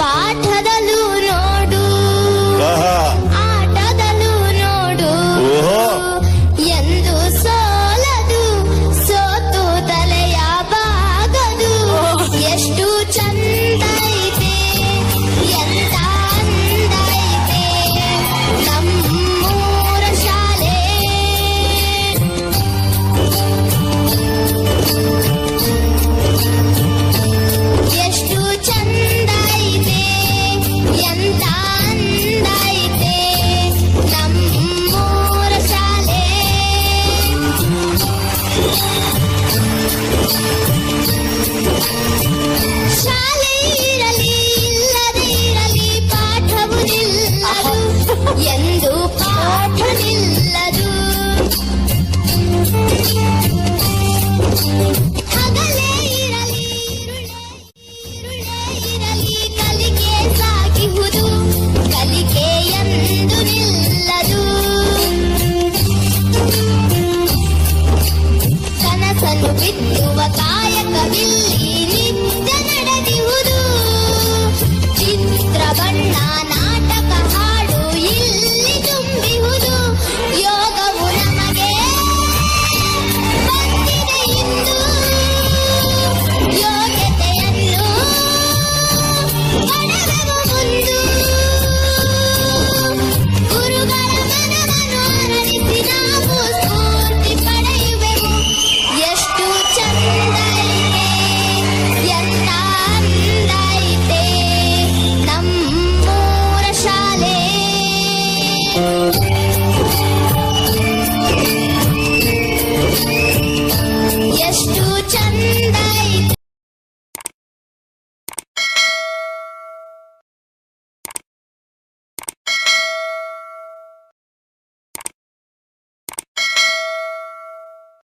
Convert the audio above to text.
పాఠదలు ಎಂದು ಪಾಠ ನಿಲ್ಲದು ಹಗಲೇ ಇರಲಿ ಇರಲಿ ಕಲಿಕೆ ಸಾಗಿಹುದು ಕಲಿಕೆ ಎಂದು ನಿಲ್ಲದು ಕನಸನ್ನು ಬಿತ್ತುವ ಕಾಯಕವಿಲ್ಲ